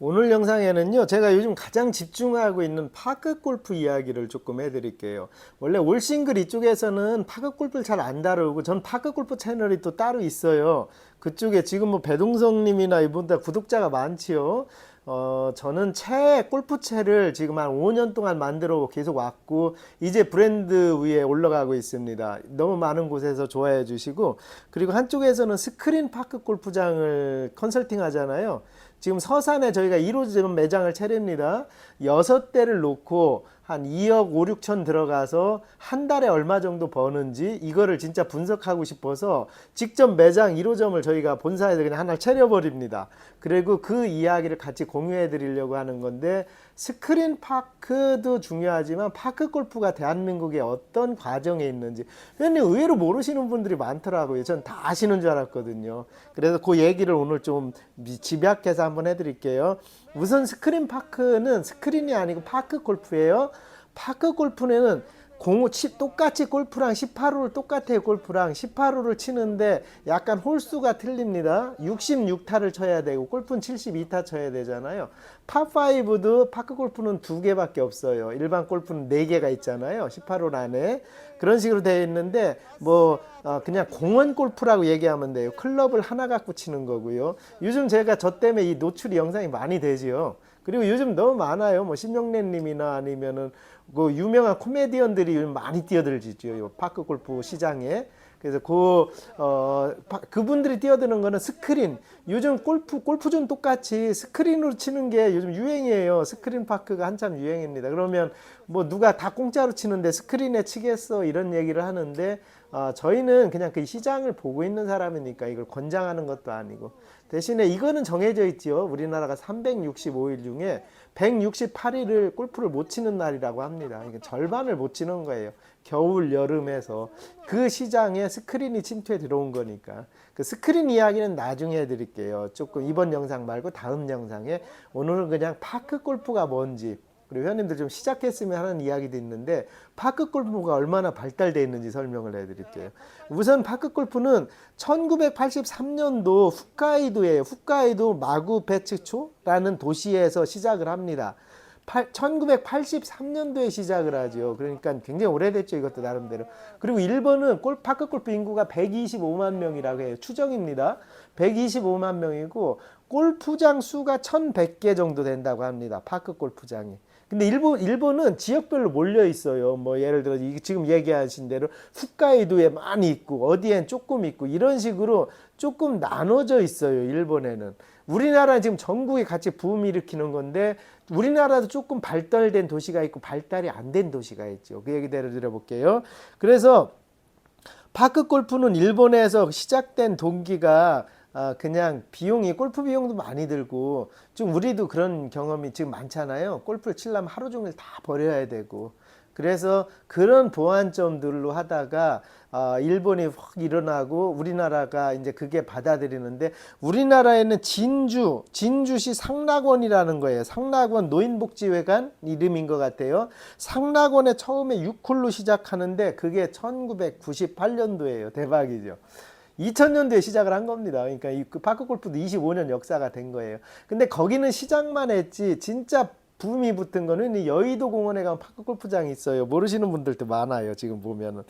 오늘 영상에는요, 제가 요즘 가장 집중하고 있는 파크 골프 이야기를 조금 해드릴게요. 원래 올싱글 이쪽에서는 파크 골프를 잘 안 다루고, 전 파크 골프 채널이 또 따로 있어요. 그쪽에 지금 뭐 배동성님이나 이분들 구독자가 많지요. 어, 저는 채, 골프채를 지금 한 5년 동안 만들어 계속 왔고, 이제 브랜드 위에 올라가고 있습니다. 너무 많은 곳에서 좋아해 주시고, 그리고 한쪽에서는 스크린 파크 골프장을 컨설팅 하잖아요. 지금 서산에 저희가 1호점 매장을 차립니다. 여섯 대를 놓고 한 2억 5, 6천 들어가서 한 달에 얼마 정도 버는지 이거를 진짜 분석하고 싶어서 직접 매장 1호점을 저희가 본사에서 그냥 하나 차려버립니다. 그리고 그 이야기를 같이 공유해 드리려고 하는 건데 스크린 파크도 중요하지만 파크 골프가 대한민국에 어떤 과정에 있는지 왜냐면 의외로 모르시는 분들이 많더라고요. 전 다 아시는 줄 알았거든요. 그래서 그 얘기를 오늘 좀 집약해서 한번 해드릴게요. 우선 스크린 파크는 스크린이 아니고 파크 골프예요. 파크 골프는 공 치, 똑같이 골프랑 18호를 똑같아요. 골프랑 18호를 치는데 약간 홀수가 틀립니다. 66타를 쳐야 되고 골프는 72타 쳐야 되잖아요. 파5도 파크 골프는 두 개밖에 없어요. 일반 골프는 네 개가 있잖아요. 18홀 안에. 그런 식으로 되어 있는데 뭐 어, 그냥 공원 골프라고 얘기하면 돼요. 클럽을 하나 갖고 치는 거고요. 요즘 제가 저 때문에 이 노출이 영상이 많이 되지요. 그리고 요즘 너무 많아요. 뭐 신명래님이나 아니면은 그 유명한 코미디언들이 많이 뛰어들지죠. 요 파크 골프 시장에. 그래서 그, 어, 파- 그분들이 뛰어드는 거는 스크린. 요즘 골프, 골프존 똑같이 스크린으로 치는 게 요즘 유행이에요. 스크린 파크가 한참 유행입니다. 그러면 뭐 누가 다 공짜로 치는데 스크린에 치겠어? 이런 얘기를 하는데, 어, 저희는 그냥 그 시장을 보고 있는 사람이니까 이걸 권장하는 것도 아니고. 대신에 이거는 정해져 있지요. 우리나라가 365일 중에 168일을 골프를 못 치는 날이라고 합니다. 이게 절반을 못 치는 거예요. 겨울, 여름에서 그 시장에 스크린이 침투해 들어온 거니까. 그 스크린 이야기는 나중에 해드릴게요. 조금 이번 영상 말고 다음 영상에 오늘은 그냥 파크 골프가 뭔지 그리고 회원님들 좀 시작했으면 하는 이야기도 있는데 파크 골프가 얼마나 발달되어 있는지 설명을 해드릴게요. 우선 파크 골프는 1983년도 홋카이도에 홋카이도 마구 베츠초라는 도시에서 시작을 합니다. 1983년도에 시작을 하죠. 그러니까 굉장히 오래됐죠. 이것도 나름대로. 그리고 일본은 골, 파크 골프 인구가 125만 명이라고 해요. 추정입니다. 125만 명이고 골프장 수가 1100개 정도 된다고 합니다. 파크 골프장이. 근데 일본 일본은 지역별로 몰려 있어요. 뭐 예를 들어 이- 지금 얘기하신 대로 홋카이도에 많이 있고 어디엔 조금 있고 이런 식으로 조금 나눠져 있어요. 일본에는 우리나라는 지금 전국에 같이 붐 일으키는 건데 우리나라도 조금 발달된 도시가 있고 발달이 안 된 도시가 있죠. 그 얘기 드려볼게요. 그래서 파크 골프는 일본에서 시작된 동기가 아, 그냥 비용이 골프 비용도 많이 들고 좀 우리도 그런 경험이 지금 많잖아요. 골프를 치려면 하루 종일 다 버려야 되고 그래서 그런 보완점들로 하다가 아, 일본이 확 일어나고 우리나라가 이제 그게 받아들이는데 우리나라에는 진주 진주시 상락원이라는 거예요. 상락원 노인복지회관 이름인 것 같아요. 상락원에 처음에 6홀로 시작하는데 그게 1998년도예요. 대박이죠. 2000년도에 시작을 한 겁니다. 그러니까 이그 파크 골프도 25년 역사가 된 거예요. 근데 거기는 시작만 했지 진짜 붐이 붙은 거는 이 여의도 공원에 가면 파크 골프장이 있어요. 모르시는 분들도 많아요. 지금 보면은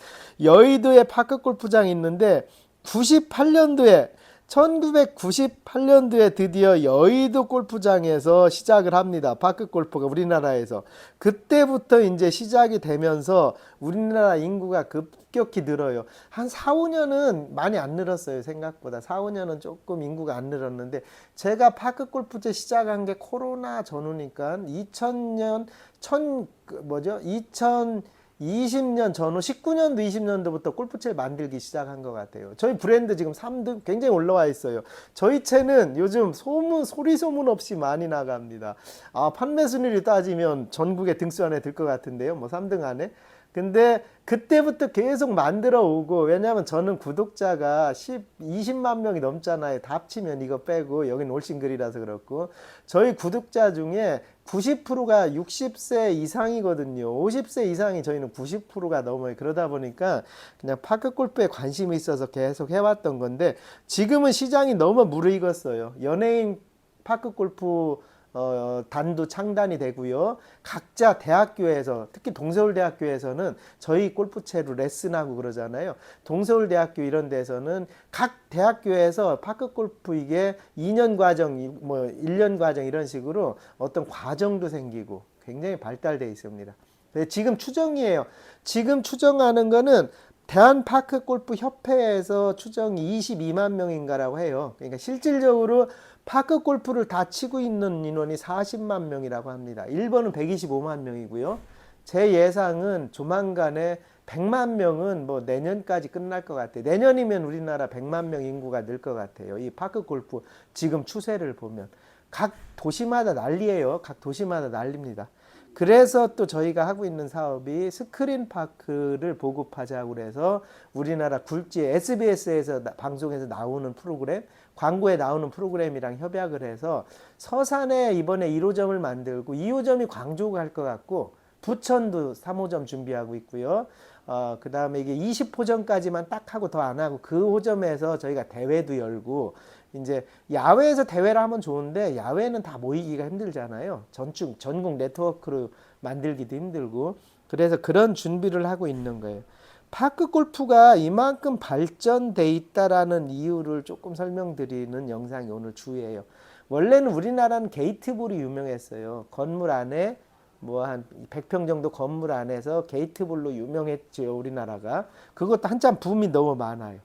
여의도에 파크 골프장이 있는데 98년도에 1998년도에 드디어 여의도 골프장에서 시작을 합니다. 파크 골프가 우리나라에서. 그때부터 이제 시작이 되면서 우리나라 인구가 급격히 늘어요. 한 4, 5년은 많이 안 늘었어요. 생각보다. 4, 5년은 조금 인구가 안 늘었는데 제가 파크 골프제 시작한 게 코로나 전후니까 2000년, 천, 그 뭐죠? 2000 20년 전후 19년도 20년도부터 골프채 만들기 시작한 것 같아요. 저희 브랜드 지금 3등 굉장히 올라와 있어요. 저희 채는 요즘 소문 소리 소문 없이 많이 나갑니다. 아 판매 순위를 따지면 전국에 등수 안에 들 것 같은데요. 뭐 3등 안에. 근데 그때부터 계속 만들어 오고 왜냐하면 저는 구독자가 10, 20만 명이 넘잖아요. 다 합치면 이거 빼고 여기는 올싱글이라서 그렇고 저희 구독자 중에 90%가 60세 이상이거든요. 50세 이상이 저희는 90%가 넘어요. 그러다 보니까 그냥 파크 골프에 관심이 있어서 계속 해왔던 건데 지금은 시장이 너무 무르익었어요. 연예인 파크 골프 어, 단도 창단이 되고요. 각자 대학교에서 특히 동서울대학교에서는 저희 골프채로 레슨하고 그러잖아요. 동서울대학교 이런 데서는 각 대학교에서 파크 골프 이게 2년 과정, 뭐 1년 과정 이런 식으로 어떤 과정도 생기고 굉장히 발달돼 있습니다. 네, 지금 추정이에요. 지금 추정하는 거는 대한파크 골프 협회에서 추정이 22만 명인가라고 해요. 그러니까 실질적으로 파크 골프를 다 치고 있는 인원이 40만 명이라고 합니다. 일본은 125만 명이고요. 제 예상은 조만간에 100만 명은 뭐 내년까지 끝날 것 같아요. 내년이면 우리나라 100만 명 인구가 늘 것 같아요. 이 파크 골프 지금 추세를 보면 각 도시마다 난리예요. 각 도시마다 난립니다. 그래서 또 저희가 하고 있는 사업이 스크린 파크를 보급하자고 그래서 우리나라 굴지 SBS에서 방송에서 나오는 프로그램 광고에 나오는 프로그램이랑 협약을 해서 서산에 이번에 1호점을 만들고 2호점이 광주가 할것 같고 부천도 3호점 준비하고 있고요. 어, 그 다음에 이게 20호점까지만 딱 하고 더 안 하고 그 호점에서 저희가 대회도 열고 이제 야외에서 대회를 하면 좋은데 야외는 다 모이기가 힘들잖아요. 전축 전국 네트워크로 만들기도 힘들고 그래서 그런 준비를 하고 있는 거예요. 파크 골프가 이만큼 발전돼 있다라는 이유를 조금 설명드리는 영상이 오늘 주예요. 원래는 우리나라는 게이트볼이 유명했어요. 건물 안에 뭐 한 100평 정도 건물 안에서 게이트볼로 유명했죠, 우리나라가. 그것도 한참 붐이 너무 많아요.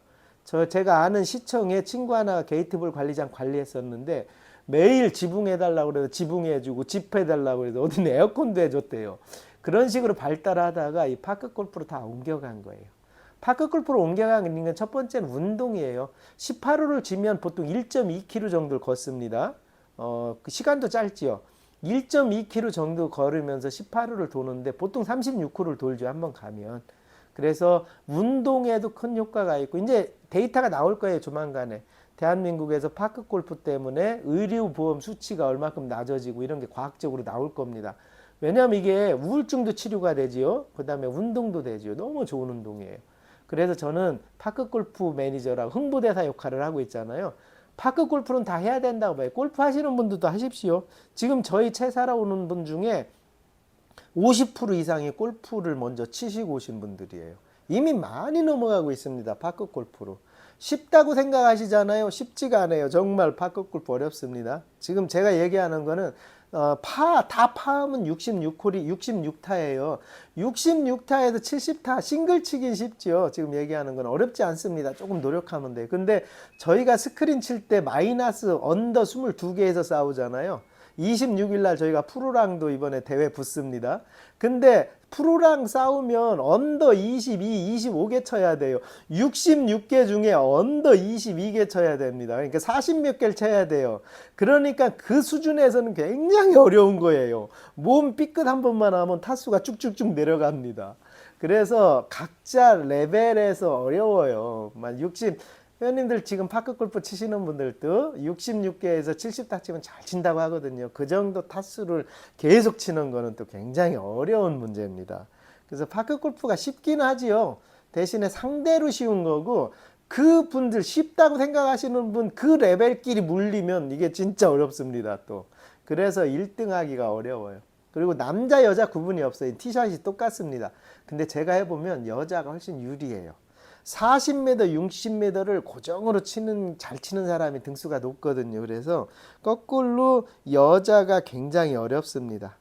저 제가 아는 시청에 친구 하나가 게이트볼 관리장 관리했었는데 매일 지붕해달라고 그래서 지붕해주고 집해달라고 그래서 어디는 에어컨도 해줬대요. 그런 식으로 발달하다가 이 파크 골프로 다 옮겨간 거예요. 파크 골프로 옮겨가는 건첫 번째는 운동이에요. 18호를 지면 보통 1.2km 정도를 걷습니다. 어, 그 시간도 짧지요. 1.2km 정도 걸으면서 18호를 도는데 보통 36호를 돌죠. 한번 가면. 그래서 운동에도 큰 효과가 있고 이제 데이터가 나올 거예요. 조만간에. 대한민국에서 파크 골프 때문에 의료 보험 수치가 얼마큼 낮아지고 이런 게 과학적으로 나올 겁니다. 왜냐하면 이게 우울증도 치료가 되지요. 그 다음에 운동도 되지요. 너무 좋은 운동이에요. 그래서 저는 파크 골프 매니저라고 홍보대사 역할을 하고 있잖아요. 파크 골프는 다 해야 된다고 봐요. 골프 하시는 분들도 하십시오. 지금 저희 채 살아오는 분 중에 50% 이상이 골프를 먼저 치시고 오신 분들이에요. 이미 많이 넘어가고 있습니다. 파크 골프로. 쉽다고 생각하시잖아요. 쉽지가 않아요. 정말 파크 골프 어렵습니다. 지금 제가 얘기하는 거는 어, 파, 다 파하면 66홀이, 66타예요. 66타에서 70타, 싱글 치긴 쉽죠. 지금 얘기하는 건 어렵지 않습니다. 조금 노력하면 돼요. 근데 저희가 스크린 칠 때 마이너스 언더 22개에서 싸우잖아요. 26일 날 저희가 프로랑도 이번에 대회 붙습니다. 근데 프로랑 싸우면 언더 22, 25개 쳐야 돼요. 66개 중에 언더 22개 쳐야 됩니다. 그러니까 40몇 개를 쳐야 돼요. 그러니까 그 수준에서는 굉장히 어려운 거예요. 몸 삐끗 한 번만 하면 타수가 쭉쭉쭉 내려갑니다. 그래서 각자 레벨에서 어려워요. 60, 회원님들 지금 파크 골프 치시는 분들도 66개에서 70타 치면 잘 친다고 하거든요. 그 정도 타수를 계속 치는 거는 또 굉장히 어려운 문제입니다. 그래서 파크 골프가 쉽긴 하지요. 대신에 상대로 쉬운 거고 그 분들 쉽다고 생각하시는 분 그 레벨끼리 물리면 이게 진짜 어렵습니다. 또 그래서 1등 하기가 어려워요. 그리고 남자 여자 구분이 없어요. 티샷이 똑같습니다. 근데 제가 해보면 여자가 훨씬 유리해요. 40m, 60m를 고정으로 치는 잘 치는 사람이 등수가 높거든요. 그래서 거꾸로 여자가 굉장히 어렵습니다.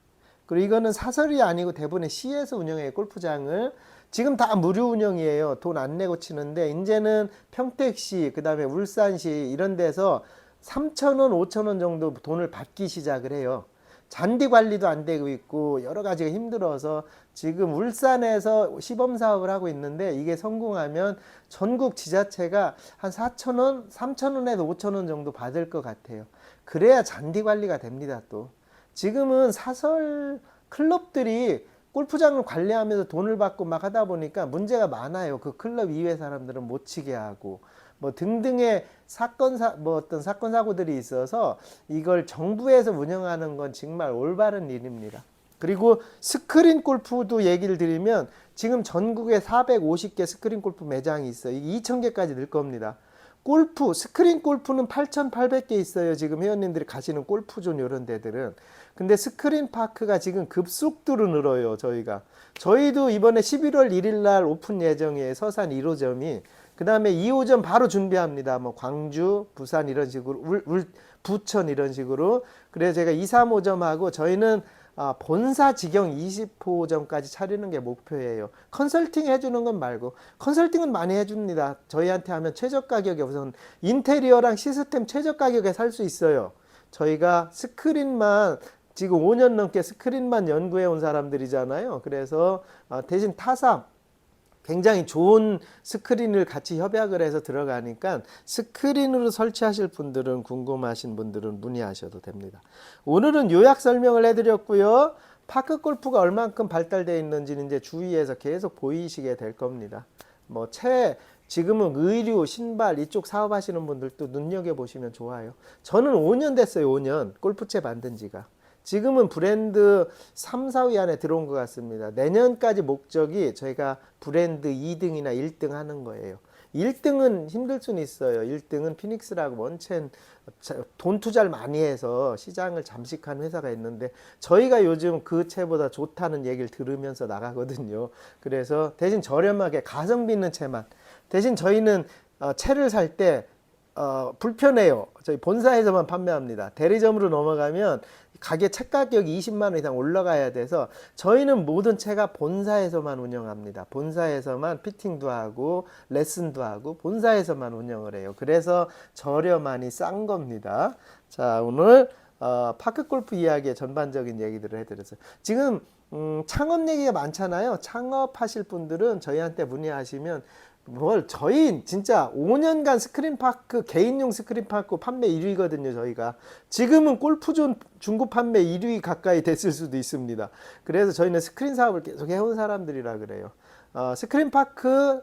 그리고 이거는 사설이 아니고 대부분의 시에서 운영해요. 골프장을 지금 다 무료 운영이에요. 돈 안 내고 치는데 이제는 평택시, 그다음에 울산시 이런 데서 3,000원, 5,000원 정도 돈을 받기 시작을 해요. 잔디 관리도 안 되고 있고 여러 가지가 힘들어서 지금 울산에서 시범 사업을 하고 있는데 이게 성공하면 전국 지자체가 한 4천 원, 3천 원에서 5천 원 정도 받을 것 같아요. 그래야 잔디 관리가 됩니다. 또 지금은 사설 클럽들이 골프장을 관리하면서 돈을 받고 막 하다 보니까 문제가 많아요. 그 클럽 이외 사람들은 못 치게 하고 뭐 등등의 사건 사뭐 어떤 사건 사고들이 있어서 이걸 정부에서 운영하는 건 정말 올바른 일입니다. 그리고 스크린 골프도 얘기를 드리면 지금 전국에 450개 스크린 골프 매장이 있어요. 이게 2,000개까지 늘 겁니다. 골프, 스크린 골프는 8,800개 있어요. 지금 회원님들이 가시는 골프존 이런 데들은. 근데 스크린 파크가 지금 급속도로 늘어요, 저희가. 저희도 이번에 11월 1일 날 오픈 예정이에요. 서산 1호점이. 그 다음에 2호점 바로 준비합니다. 뭐 광주, 부산 이런 식으로, 울, 울, 부천 이런 식으로. 그래서 제가 2, 3호점하고 저희는 아, 본사 직영 20호점까지 차리는 게 목표예요. 컨설팅 해주는 건 말고 컨설팅은 많이 해줍니다. 저희한테 하면 최저 가격에 우선 인테리어랑 시스템 최저 가격에 살 수 있어요. 저희가 스크린만 지금 5년 넘게 스크린만 연구해 온 사람들이잖아요. 그래서 어, 대신 타사 굉장히 좋은 스크린을 같이 협약을 해서 들어가니까 스크린으로 설치하실 분들은 궁금하신 분들은 문의하셔도 됩니다. 오늘은 요약 설명을 해드렸고요. 파크 골프가 얼만큼 발달되어 있는지는 이제 주위에서 계속 보이시게 될 겁니다. 뭐 채 지금은 의류, 신발 이쪽 사업하시는 분들도 눈여겨 보시면 좋아요. 저는 5년 됐어요. 5년 골프채 만든 지가. 지금은 브랜드 3, 4위 안에 들어온 것 같습니다. 내년까지 목적이 저희가 브랜드 2등이나 1등 하는 거예요. 1등은 힘들 수는 있어요. 1등은 피닉스라고 원첸 돈 투자를 많이 해서 시장을 잠식한 회사가 있는데 저희가 요즘 그 채보다 좋다는 얘기를 들으면서 나가거든요. 그래서 대신 저렴하게 가성비 있는 채만 대신 저희는 어, 채를 살 때 어, 불편해요. 저희 본사에서만 판매합니다. 대리점으로 넘어가면 가게 책 가격이 20만 원 이상 올라가야 돼서 저희는 모든 채가 본사에서만 운영합니다. 본사에서만 피팅도 하고 레슨도 하고 본사에서만 운영을 해요. 그래서 저렴하니 싼 겁니다. 자, 오늘 어, 파크 골프 이야기의 전반적인 얘기들을 해드렸어요. 지금 음, 창업 얘기가 많잖아요. 창업하실 분들은 저희한테 문의하시면 뭘 저희 진짜 5년간 스크린 파크 개인용 스크린 파크 판매 1위거든요 저희가. 지금은 골프존 중고 판매 1위 가까이 됐을 수도 있습니다. 그래서 저희는 스크린 사업을 계속 해온 사람들이라 그래요. 어, 스크린 파크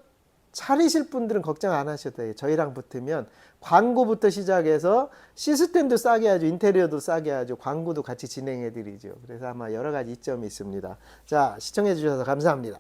차리실 분들은 걱정 안 하셔도 돼요. 저희랑 붙으면 광고부터 시작해서 시스템도 싸게 하죠. 인테리어도 싸게 하죠. 광고도 같이 진행해 드리죠. 그래서 아마 여러 가지 이점이 있습니다. 자 시청해 주셔서 감사합니다